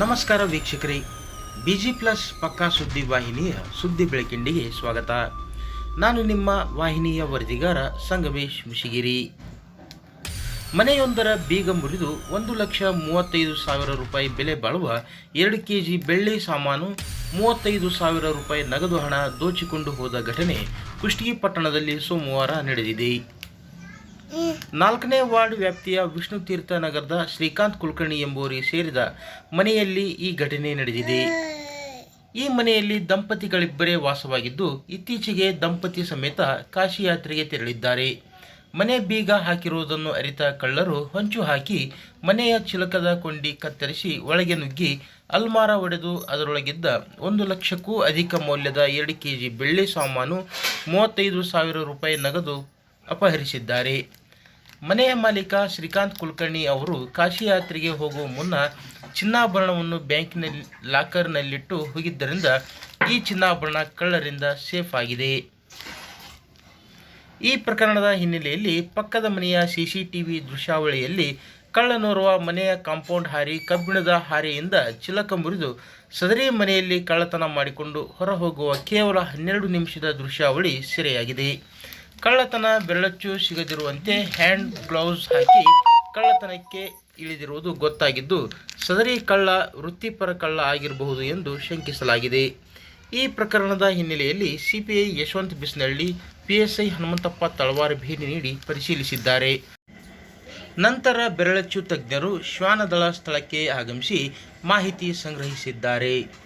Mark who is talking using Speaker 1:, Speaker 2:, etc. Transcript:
Speaker 1: ನಮಸ್ಕಾರ ವೀಕ್ಷಕರೇ. Busy plus ಪಕ್ಕಾ ಸುದ್ದಿ ವಾಹಿನಿಯ ಸುದ್ದಿ ಬೆಳಕಿಂಡಿಗೆ ಸ್ವಾಗತ. ನಾನು ನಿಮ್ಮ ವಾಹಿನಿಯ ವರದಿಗಾರ ಸಂಗಮೇಶ್ ಮುಶಿಗಿರಿ ಮನೆಯೊಂದರ ಬೀಗ ಮುರಿದು ಒಂದು ಲಕ್ಷ ಮೂವತ್ತೈದು ಸಾವಿರ ರೂಪಾಯಿ ಬೆಲೆ ಬಾಳುವ ಎರಡು ಕೆ ಜಿ ಬೆಳ್ಳಿ ಸಾಮಾನು, ಮೂವತ್ತೈದು ಸಾವಿರ ರೂಪಾಯಿ ನಗದು ಹಣ ದೋಚಿಕೊಂಡು ಹೋದ ಘಟನೆ ಕುಷ್ಟಗಿ ಪಟ್ಟಣದಲ್ಲಿ ಸೋಮವಾರ ನಡೆದಿದೆ. ನಾಲ್ಕನೇ ವಾರ್ಡ್ ವ್ಯಾಪ್ತಿಯ ವಿಷ್ಣು ತೀರ್ಥ ನಗರದ ಶ್ರೀಕಾಂತ್ ಕುಲಕರ್ಣಿ ಎಂಬುವರಿಗೆ ಸೇರಿದ ಮನೆಯಲ್ಲಿ ಈ ಘಟನೆ ನಡೆದಿದೆ. ಈ ಮನೆಯಲ್ಲಿ ದಂಪತಿಗಳಿಬ್ಬರೇ ವಾಸವಾಗಿದ್ದು, ಇತ್ತೀಚೆಗೆ ದಂಪತಿ ಸಮೇತ ಕಾಶಿ ಯಾತ್ರೆಗೆ ತೆರಳಿದ್ದಾರೆ. ಮನೆ ಬೀಗ ಹಾಕಿರುವುದನ್ನು ಅರಿತ ಕಳ್ಳರು ಹೊಂಚು ಹಾಕಿ ಮನೆಯ ಚಿಲಕದ ಕೊಂಡಿ ಕತ್ತರಿಸಿ ಒಳಗೆ ನುಗ್ಗಿ ಅಲ್ಮಾರ ಒಡೆದು ಅದರೊಳಗಿದ್ದ ಒಂದು ಲಕ್ಷಕ್ಕೂ ಅಧಿಕ ಮೌಲ್ಯದ ಎರಡು ಕೆ ಜಿ ಬೆಳ್ಳಿ ಸಾಮಾನು, ಮೂವತ್ತೈದು ಸಾವಿರ ರೂಪಾಯಿ ನಗದು ಅಪಹರಿಸಿದ್ದಾರೆ. ಮನೆಯ ಮಾಲೀಕ ಶ್ರೀಕಾಂತ್ ಕುಲಕರ್ಣಿ ಅವರು ಕಾಶಿ ಯಾತ್ರೆಗೆ ಹೋಗುವ ಮುನ್ನ ಚಿನ್ನಾಭರಣವನ್ನು ಬ್ಯಾಂಕಿನಲ್ಲಿ, ಲಾಕರ್ನಲ್ಲಿಟ್ಟು ಹೋಗಿದ್ದರಿಂದ ಈ ಚಿನ್ನಾಭರಣ ಕಳ್ಳರಿಂದ ಸೇಫ್ ಆಗಿದೆ. ಈ ಪ್ರಕರಣದ ಹಿನ್ನೆಲೆಯಲ್ಲಿ ಪಕ್ಕದ ಮನೆಯ ಸಿಸಿಟಿವಿ ದೃಶ್ಯಾವಳಿಯಲ್ಲಿ ಕಳ್ಳನೋರ್ವ ಮನೆಯ ಕಾಂಪೌಂಡ್ ಹಾರಿ ಕಬ್ಬಿಣದ ಹಾರೆಯಿಂದ ಚಿಲಕ ಮುರಿದು ಸದರಿ ಮನೆಯಲ್ಲಿ ಕಳ್ಳತನ ಮಾಡಿಕೊಂಡು ಹೊರಹೋಗುವ ಕೇವಲ ಹನ್ನೆರಡು ನಿಮಿಷದ ದೃಶ್ಯಾವಳಿ ಸೆರೆಯಾಗಿದೆ. ಕಳ್ಳತನ, ಬೆರಳಚ್ಚು ಸಿಗದಿರುವಂತೆ ಹ್ಯಾಂಡ್ ಗ್ಲೌಸ್ ಹಾಕಿ ಕಳ್ಳತನಕ್ಕೆ ಇಳಿದಿರುವುದು ಗೊತ್ತಾಗಿದ್ದು, ಸದರಿ ಕಳ್ಳ ವೃತ್ತಿಪರ ಕಳ್ಳ ಆಗಿರಬಹುದು ಎಂದು ಶಂಕಿಸಲಾಗಿದೆ. ಈ ಪ್ರಕರಣದ ಹಿನ್ನೆಲೆಯಲ್ಲಿ ಸಿಪಿಐ ಯಶವಂತ್ ಬಿಸ್ನಳ್ಳಿ, ಪಿಎಸ್ಐ ಹನುಮಂತಪ್ಪ ತಳವಾರ ಭೇಟಿ ನೀಡಿ ಪರಿಶೀಲಿಸಿದ್ದಾರೆ. ನಂತರ ಬೆರಳಚ್ಚು ತಜ್ಞರು ಶ್ವಾನದಳ ಸ್ಥಳಕ್ಕೆ ಆಗಮಿಸಿ ಮಾಹಿತಿ ಸಂಗ್ರಹಿಸಿದ್ದಾರೆ.